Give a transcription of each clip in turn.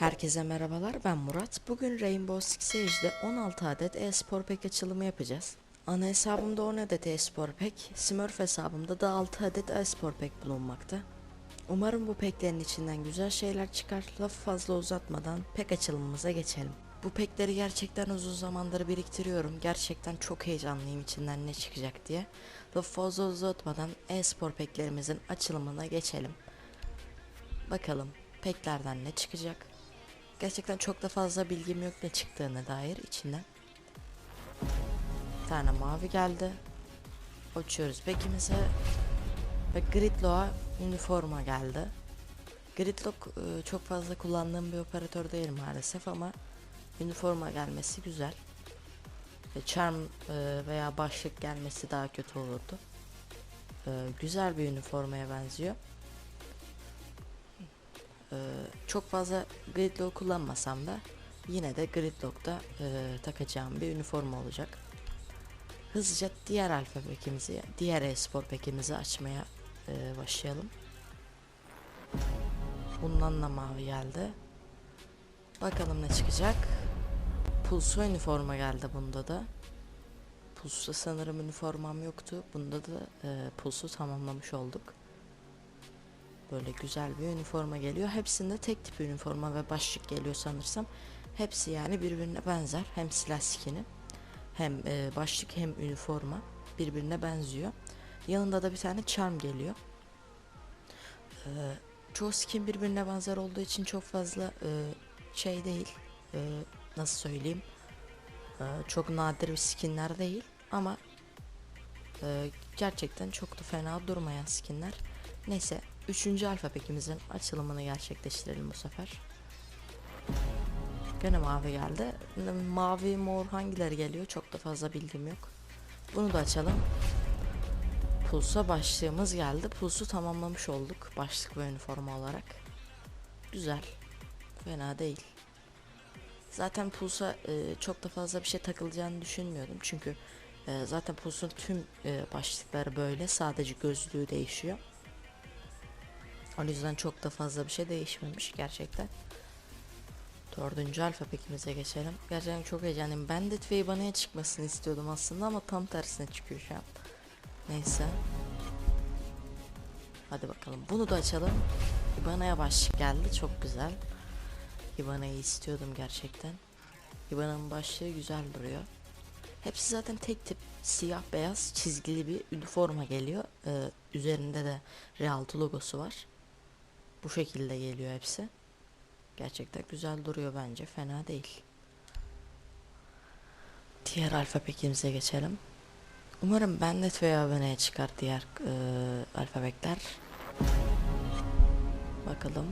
Herkese merhabalar ben Murat. Bugün Rainbow Six Siege'de 16 adet e-spor pack açılımı yapacağız. Ana hesabımda 10 adet e-spor pack, Smurf hesabımda da 6 adet e-spor pack bulunmakta. Umarım bu packlerin içinden güzel şeyler çıkar. Lafı fazla uzatmadan pack açılımımıza geçelim. Bu packleri gerçekten uzun zamandır biriktiriyorum. Gerçekten çok heyecanlıyım içinden ne çıkacak diye. Lafı fazla uzatmadan e-spor packlerimizin açılımına geçelim. Bakalım peklerden ne çıkacak? Gerçekten çok da fazla bilgim yok ne çıktığına dair içinden. Bir tane mavi geldi. Açıyoruz pekimize. Ve Gridlock'a üniforma geldi. Gridlock e, çok fazla kullandığım bir operatör değil maalesef ama üniforma gelmesi güzel. Ve Charm e, veya başlık gelmesi daha kötü olurdu. E, güzel bir üniformaya benziyor. Ee, çok fazla gridlock kullanmasam da yine de gridlock'ta e, takacağım bir üniforma olacak. Hızlıca diğer alfabekimizi, diğer e-spor pekimizi açmaya e, başlayalım. Bundan da mavi geldi. Bakalım ne çıkacak. Pulsu üniforma geldi bunda da. Pulsu'da sanırım üniformam yoktu. Bunda da e, pulsu tamamlamış olduk. Böyle güzel bir üniforma geliyor. Hepsinde tek tip üniforma ve başlık geliyor sanırsam. Hepsi yani birbirine benzer. Hem silah skini hem e, başlık hem üniforma birbirine benziyor. Yanında da bir tane charm geliyor. E, çoğu skin birbirine benzer olduğu için çok fazla e, şey değil. E, nasıl söyleyeyim? Çok nadir bir skinler değil ama gerçekten çok da fena durmayan skinler. Neyse Üçüncü alfabekimizin açılımını gerçekleştirelim bu sefer. Gene mavi geldi. Mavi, mor hangileri geliyor çok da fazla bilgim yok. Bunu da açalım. Pulsa başlığımız geldi. Pulsu tamamlamış olduk başlık ve üniforma olarak. Güzel. Fena değil. Zaten pulsa e, çok da fazla bir şey takılacağını düşünmüyordum. Çünkü e, zaten pulsun tüm e, başlıkları böyle. Sadece gözlüğü değişiyor. O yüzden çok da fazla bir şey değişmemiş gerçekten. Dördüncü alfabekimize geçelim. Gerçekten çok heyecanlıyım. Bandit ve Ibana'ya çıkmasını istiyordum aslında ama tam tersine çıkıyor şu an. Neyse. Hadi bakalım. Bunu da açalım. Ibana'ya başlık geldi. Çok güzel. Ibana'yı istiyordum gerçekten. Ibana'nın başlığı güzel duruyor. Hepsi zaten tek tip siyah beyaz çizgili bir üniforma geliyor. Ee, üzerinde de Realto logosu var. Bu şekilde geliyor hepsi. Gerçekten güzel duruyor bence. Fena değil. Diğer alfabekimize geçelim. Umarım Bandit veya Aboneye çıkar diğer e, alfabekler. Bakalım.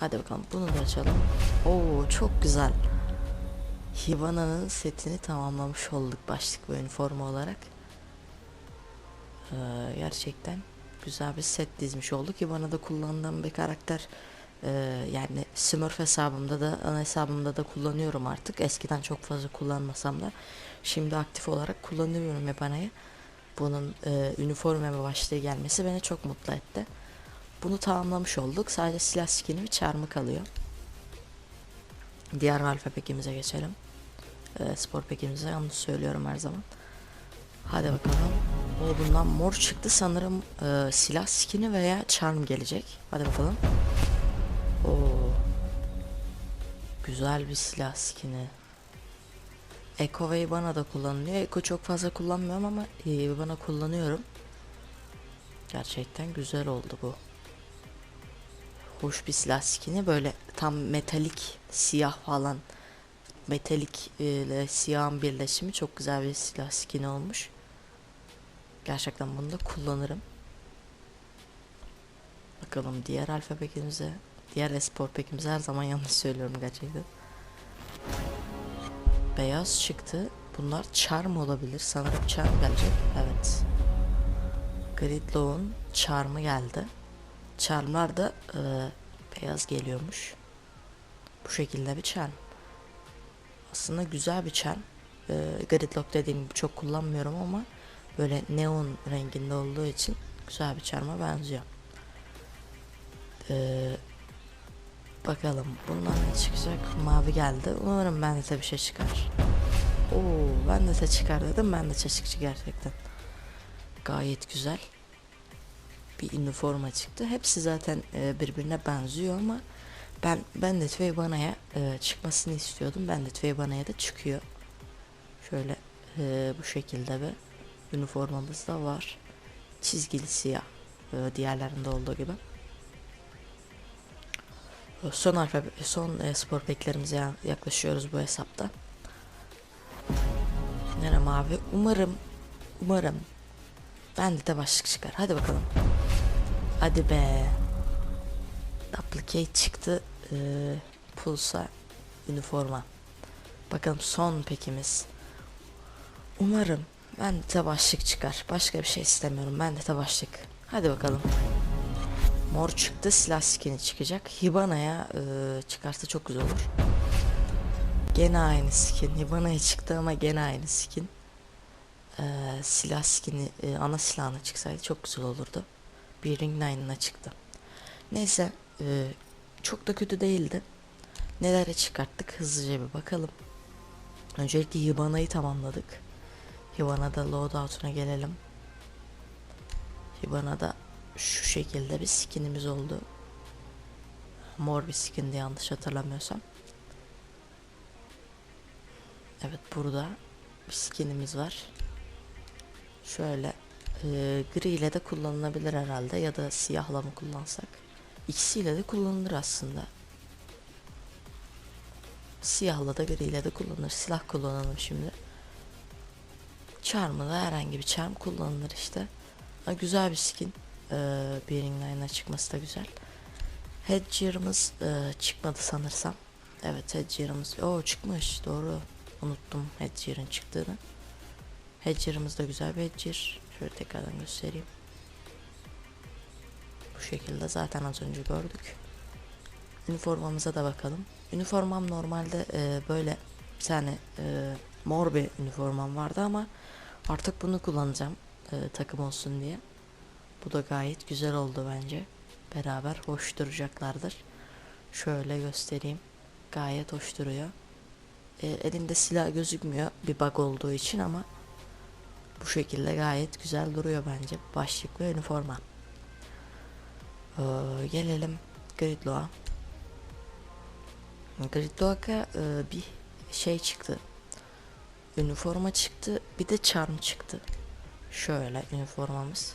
Hadi bakalım bunu da açalım. Oo çok güzel. Hibana'nın setini tamamlamış olduk başlık ve üniforma olarak. Ee, gerçekten güzel bir set dizmiş olduk ki bana da kullandığım bir karakter e, yani Smurf hesabımda da ana hesabımda da kullanıyorum artık. Eskiden çok fazla kullanmasam da şimdi aktif olarak kullanıyorum Ebana'yı bunun e, üniforma başlığı gelmesi beni çok mutlu etti. Bunu tamamlamış olduk. Sadece silah skini ve çarmı kalıyor diğer alfa pekimize geçelim. E, spor pekimize yanlış söylüyorum her zaman. Hadi bakalım o bundan mor çıktı sanırım e, silah skini veya charm gelecek. Hadi bakalım. Oo. Güzel bir silah skini. Eko ve bana da kullanılıyor. Eko çok fazla kullanmıyorum ama e, bana kullanıyorum. Gerçekten güzel oldu bu. Hoş bir silah skini böyle tam metalik siyah falan metalik ile siyahın birleşimi çok güzel bir silah skini olmuş. Gerçekten bunu da kullanırım. Bakalım diğer alfabekimize, diğer espor pekimize her zaman yanlış söylüyorum gerçekten. Beyaz çıktı. Bunlar charm olabilir. Sanırım charm gelecek. Evet. Gridlock'un charm'ı geldi. Charm'lar da e, beyaz geliyormuş. Bu şekilde bir charm. Aslında güzel bir charm. E, Gridlock dediğim gibi çok kullanmıyorum ama böyle neon renginde olduğu için güzel bir çarma benziyor. Ee, Bakalım bundan ne çıkacak? Mavi geldi. Umarım bende de bir şey çıkar. Oo, ben de çıkar dedim. Ben de çıktı gerçekten. Gayet güzel. Bir üniforma çıktı. Hepsi zaten e, birbirine benziyor ama ben Bandit ve Ibana'ya e, çıkmasını istiyordum. Bandit ve Ibana'ya da çıkıyor. Şöyle e, bu şekilde bir üniformamız da var. Çizgili siyah. E, diğerlerinde olduğu gibi. Son alfabe, son e, spor peklerimize ya- yaklaşıyoruz bu hesapta. Nerem abi? Umarım, umarım bende de başlık çıkar. Hadi bakalım. Hadi be. Duplicate çıktı. E, pulsa üniforma. Bakalım son pekimiz. Umarım bende de başlık çıkar. Başka bir şey istemiyorum. Bende de başlık. Hadi bakalım. Mor çıktı. Silah skin'i çıkacak. Hibana'ya e, çıkarsa çok güzel olur. Gene aynı skin. Hibana'ya çıktı ama gene aynı skin. E, silah skin'i e, ana silahına çıksaydı çok güzel olurdu. Bir Ring 9'ına çıktı. Neyse. e, çok da kötü değildi. Nelere çıkarttık hızlıca bir bakalım. Öncelikle Hibana'yı tamamladık. Hibana'da loadout'una gelelim. Hibana'da şu şekilde bir skinimiz oldu. Mor bir skindi yanlış hatırlamıyorsam. Evet burada bir skinimiz var. Şöyle e, gri ile de kullanılabilir herhalde ya da siyahla mı kullansak. İkisiyle de kullanılır aslında. Siyahla da gri ile de kullanılır. Silah kullanalım şimdi. Charm'ı da herhangi bir charm kullanılır işte. Ha, güzel bir skin. Ee, Bearing Line'a çıkması da güzel. Headgear'ımız e, çıkmadı sanırsam. Evet Headgear'ımız. Oo çıkmış doğru. Unuttum Headgear'ın çıktığını. Headgear'ımız da güzel bir Headgear. Şöyle tekrardan göstereyim. Bu şekilde zaten az önce gördük. Üniformamıza da bakalım. Üniformam normalde e, böyle bir tane e, mor bir üniformam vardı ama artık bunu kullanacağım e, takım olsun diye. Bu da gayet güzel oldu bence. Beraber hoş duracaklardır. Şöyle göstereyim. Gayet hoş duruyor. E, elimde silah gözükmüyor bir bug olduğu için ama bu şekilde gayet güzel duruyor bence. Başlık ve üniforma. Ee, gelelim Gridlock'a. Gridlock'a e, bir şey çıktı. Üniforma çıktı. Bir de charm çıktı. Şöyle üniformamız.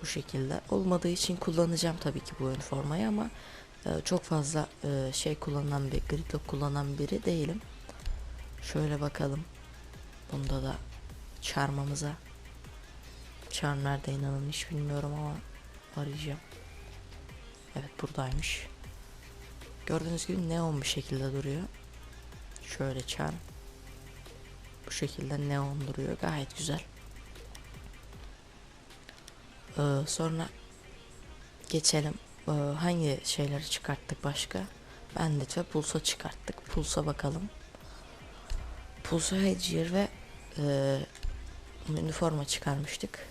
Bu şekilde. Olmadığı için kullanacağım tabii ki bu üniformayı ama e, çok fazla e, şey kullanan bir gridlock kullanan biri değilim. Şöyle bakalım. Bunda da charm'ımıza. Charm nerede inanın hiç bilmiyorum ama arayacağım. Evet buradaymış. Gördüğünüz gibi neon bir şekilde duruyor. Şöyle charm. Bu şekilde neon duruyor. Gayet güzel. Ee, sonra geçelim. Ee, hangi şeyleri çıkarttık başka? Bandit ve Pulsa çıkarttık. Pulsa bakalım. Pulsa Hedgier ve e, üniforma çıkarmıştık.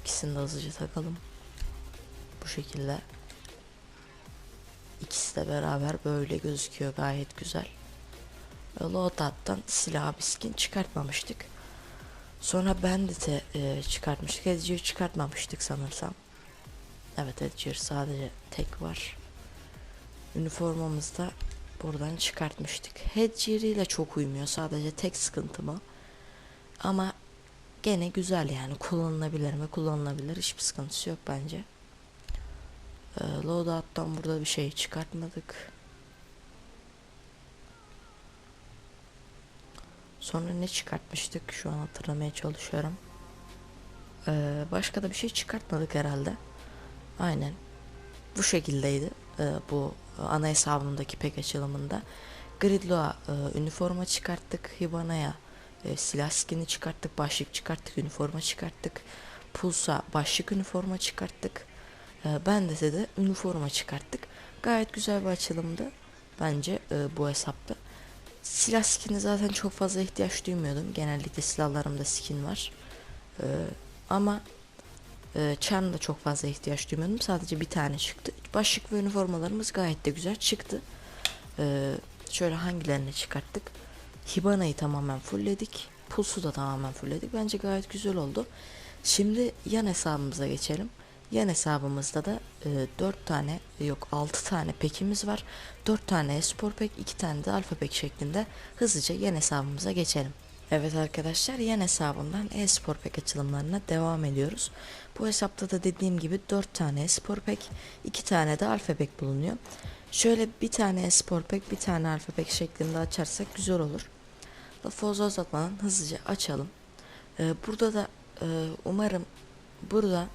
İkisini de hızlıca takalım. Bu şekilde. İkisi de beraber böyle gözüküyor. Gayet güzel. Loadout'tan silah bir skin çıkartmamıştık. Sonra Bandit'e e, çıkartmıştık. Edge'yi çıkartmamıştık sanırsam. Evet Edge sadece tek var. Üniformamızı da buradan çıkartmıştık. Headgear ile çok uymuyor. Sadece tek sıkıntı mı? Ama gene güzel yani. Kullanılabilir mi? Kullanılabilir. Hiçbir sıkıntısı yok bence. E, Loadout'tan burada bir şey çıkartmadık. Sonra ne çıkartmıştık? Şu an hatırlamaya çalışıyorum. Ee, başka da bir şey çıkartmadık herhalde. Aynen. Bu şekildeydi. Ee, bu ana hesabımdaki pek açılımında. Gridlock'a e, üniforma çıkarttık. Hibana'ya e, silah skin'i çıkarttık. Başlık çıkarttık. Üniforma çıkarttık. Puls'a başlık üniforma çıkarttık. E, Bandit'e de üniforma çıkarttık. Gayet güzel bir açılımdı. Bence e, bu hesapta. Silah skin'i zaten çok fazla ihtiyaç duymuyordum. Genellikle silahlarımda skin var. Ee, ama Ee, charm da çok fazla ihtiyaç duymuyordum. Sadece bir tane çıktı. Başlık ve üniformalarımız gayet de güzel çıktı. Ee, şöyle hangilerini çıkarttık? Hibana'yı tamamen fullledik. Puls'u da tamamen fullledik. Bence gayet güzel oldu. Şimdi yan hesabımıza geçelim. Yan hesabımızda da e, 4 tane yok 6 tane pekimiz var. 4 tane espor pek 2 tane de alfa pek şeklinde hızlıca yan hesabımıza geçelim. Evet arkadaşlar yan hesabımdan e-spor pek açılımlarına devam ediyoruz. Bu hesapta da dediğim gibi 4 tane e-spor pek 2 tane de alfa pek bulunuyor. Şöyle bir tane e-spor pek bir tane alfa pek şeklinde açarsak güzel olur. Lafı uzatmadan hızlıca açalım. Ee, burada da e, umarım burada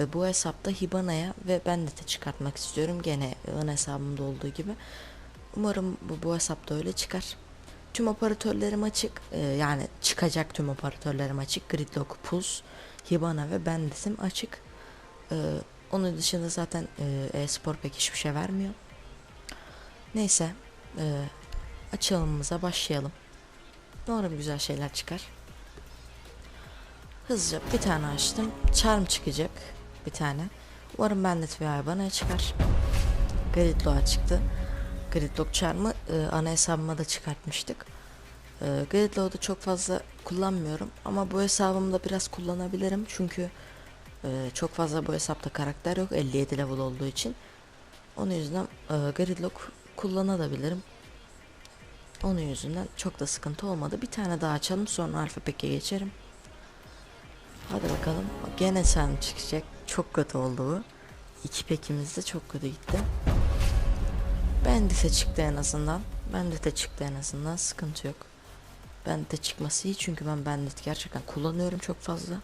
ve bu hesapta Hibana'ya ve Bandit'e çıkartmak istiyorum. Gene ön hesabımda olduğu gibi. Umarım bu, bu hesapta öyle çıkar. Tüm operatörlerim açık. Ee, yani çıkacak tüm operatörlerim açık. Gridlock, Pulse, Hibana ve Bandit'im açık. Ee, onun dışında zaten e, e-spor pek hiçbir şey vermiyor. Neyse. E, açılımımıza başlayalım. Umarım güzel şeyler çıkar. Hızlıca bir tane açtım. Charm çıkacak. Bir tane. Umarım Bandit veya bana çıkar. Gridlock'a çıktı. Gridlock Charm'ı e, ana hesabıma da çıkartmıştık. E, Gridlock'u çok fazla kullanmıyorum. Ama bu hesabımda biraz kullanabilirim. Çünkü e, çok fazla bu hesapta karakter yok. 57 level olduğu için. Onun yüzünden e, Gridlock kullanabilirim. Onun yüzünden çok da sıkıntı olmadı. Bir tane daha açalım sonra alfa peke geçerim. Hadi bakalım. Gene sen çıkacak. Çok kötü oldu bu. İki pekimiz de çok kötü gitti. Bandit'e çıktı en azından. Bandit'e çıktı en azından. Sıkıntı yok. Bandit'e çıkması iyi çünkü ben Bandit gerçekten kullanıyorum çok fazla.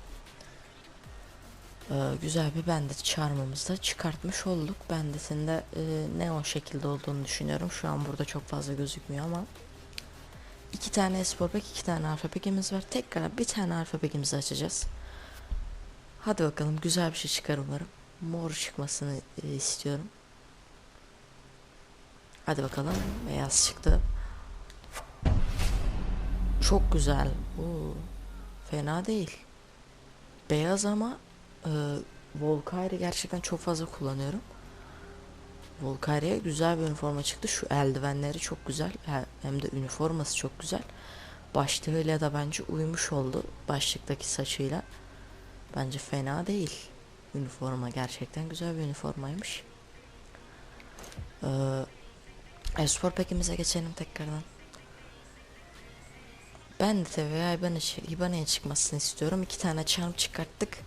Ee, güzel bir Bandit charm'ımızı da çıkartmış olduk. Bandit'in de e, ne o şekilde olduğunu düşünüyorum. Şu an burada çok fazla gözükmüyor ama. iki tane espor pek, iki tane alfa pekimiz var. Tekrar bir tane alfa pekimizi açacağız. Hadi bakalım güzel bir şey çıkar umarım. Mor çıkmasını e, istiyorum. Hadi bakalım beyaz çıktı. Çok güzel. Oo, fena değil. Beyaz ama e, Volkaire'i gerçekten çok fazla kullanıyorum. Volkaire'ye güzel bir üniforma çıktı. Şu eldivenleri çok güzel. He- Hem de üniforması çok güzel. Başlığıyla da bence uymuş oldu. Başlıktaki saçıyla. Bence fena değil. Üniforma gerçekten güzel bir üniformaymış. Ee, Espor pekimize geçelim tekrardan. Ben de İbana'ya İbana'ya çıkmasını istiyorum. İki tane charm çıkarttık.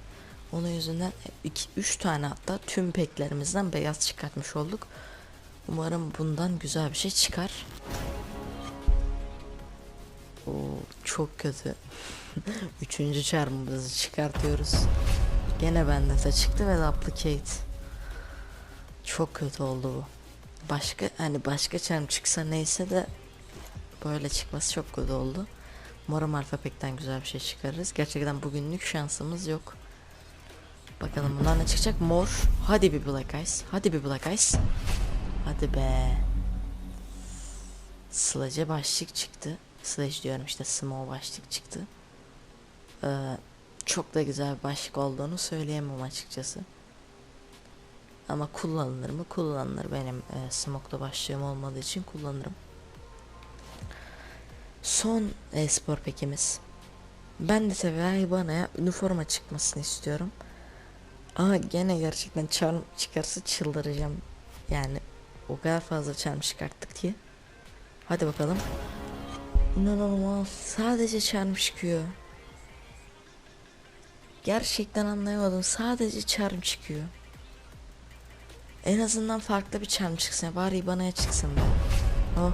Onun yüzünden iki, üç tane hatta tüm peklerimizden beyaz çıkartmış olduk. Umarım bundan güzel bir şey çıkar. Oo, çok kötü. Üçüncü charmımızı çıkartıyoruz. Gene bende de çıktı ve duplicate. Çok kötü oldu bu. Başka hani başka charm çıksa neyse de böyle çıkması çok kötü oldu. Umarım alfa pekten güzel bir şey çıkarırız. Gerçekten bugünlük şansımız yok. Bakalım bundan ne çıkacak? Mor. Hadi bir Black Eyes. Hadi bir Black Eyes. Hadi be. Sledge'e başlık çıktı. Sledge diyorum işte small başlık çıktı. Ee, çok da güzel bir başlık olduğunu söyleyemem açıkçası. Ama kullanılır mı? Kullanılır. Benim e, smoke'da başlığım olmadığı için kullanırım. Son e-spor pekimiz. Ben de tabii bana üniforma çıkmasını istiyorum. Ama gene gerçekten charm çıkarsa çıldıracağım. Yani o kadar fazla charm çıkarttık ki. Hadi bakalım. İnanılmaz. Sadece charm çıkıyor. Gerçekten anlayamadım. Sadece charm çıkıyor. En azından farklı bir charm çıksın. Bari Ibana'ya çıksın be. Oh.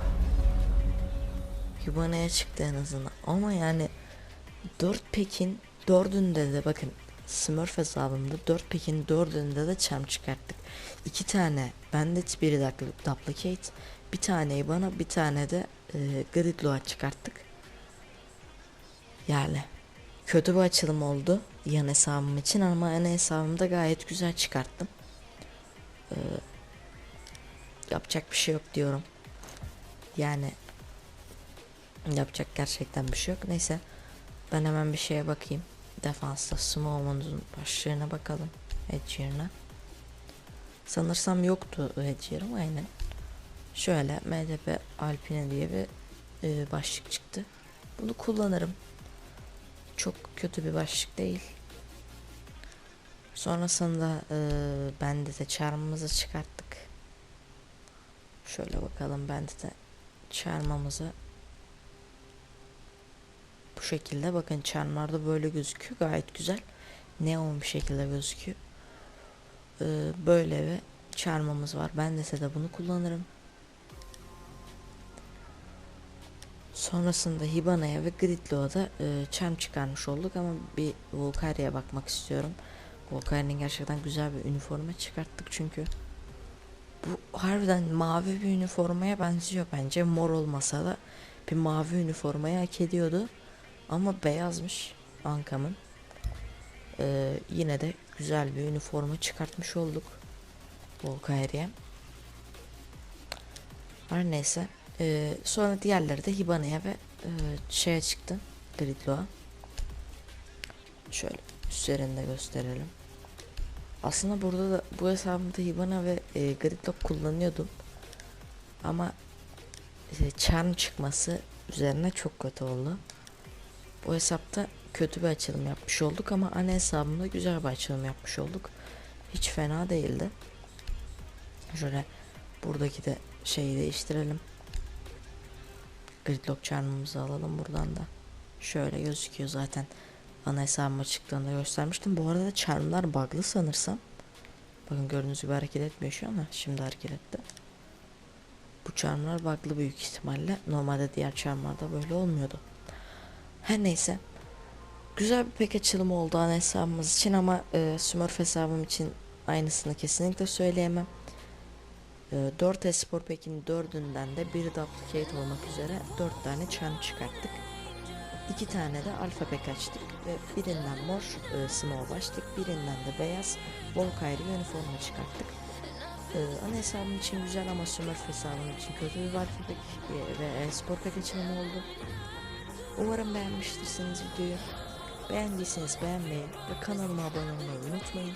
Ibana'ya çıktı en azından. Ama yani 4 pekin dördünde de bakın Smurf hesabımda 4 pekin dördünde de charm çıkarttık. 2 tane Bandit, biri Duplicate, bir tane Ibana, bir tane de e, Gridlock'a çıkarttık. Yani kötü bir açılım oldu yan hesabım için ama ana hesabımda gayet güzel çıkarttım. Ee, yapacak bir şey yok diyorum. Yani yapacak gerçekten bir şey yok. Neyse ben hemen bir şeye bakayım. Defansta Smoke'un başlığına bakalım. Hedge yerine. Sanırsam yoktu Hedge yerim aynen. Şöyle MDP Alpine diye bir e, başlık çıktı. Bunu kullanırım. Çok kötü bir başlık değil. Sonrasında e, bende de çarmımızı çıkarttık. Şöyle bakalım bende de çarmamızı bu şekilde bakın çarmlarda böyle gözüküyor gayet güzel. Neon bir şekilde gözüküyor. Ee, böyle bir çarmamız var. Ben de de bunu kullanırım sonrasında Hibana'ya ve Gridlo'ya da e, çarm çıkarmış olduk ama bir Volkari'ye bakmak istiyorum Volkari'nin gerçekten güzel bir üniforma çıkarttık çünkü bu harbiden mavi bir üniformaya benziyor bence mor olmasa da bir mavi üniformayı hak ediyordu ama beyazmış Ankam'ın. Ee, yine de güzel bir üniforma çıkartmış olduk. Volkairi'ye. Her neyse. Ee, sonra diğerleri de Hibana'ya ve e, şeye çıktı. Gridlo'a. Şöyle üzerinde gösterelim. Aslında burada da bu hesabımda Hibana ve e, Gridlock kullanıyordum. Ama e, charm çıkması üzerine çok kötü oldu. Bu hesapta kötü bir açılım yapmış olduk ama ana hesabımda güzel bir açılım yapmış olduk. Hiç fena değildi. Şöyle buradaki de şeyi değiştirelim. Gridlock charm'ımızı alalım buradan da. Şöyle gözüküyor zaten. Ana hesabıma çıktığında göstermiştim. Bu arada charm'lar bug'lı sanırsam. Bakın gördüğünüz gibi hareket etmiyor şu ama şimdi hareket etti. Bu charm'lar bug'lı büyük ihtimalle. Normalde diğer charm'larda böyle olmuyordu. Her neyse. Güzel bir pek açılımı oldu ana hesabımız için ama e, Smurf hesabım için aynısını kesinlikle söyleyemem. E, 4 espor pekin 4'ünden de bir duplicate olmak üzere 4 tane charm çıkarttık. 2 tane de alfa pek açtık ve birinden mor e, small başlık birinden de beyaz Volkayri üniforma çıkarttık. E, ana hesabım için güzel ama Smurf hesabım için kötü bir alfa pek e, ve espor pek açılımı oldu. Umarım beğenmiştirsiniz videoyu. Beğendiyseniz beğenmeyi ve kanalıma abone olmayı unutmayın.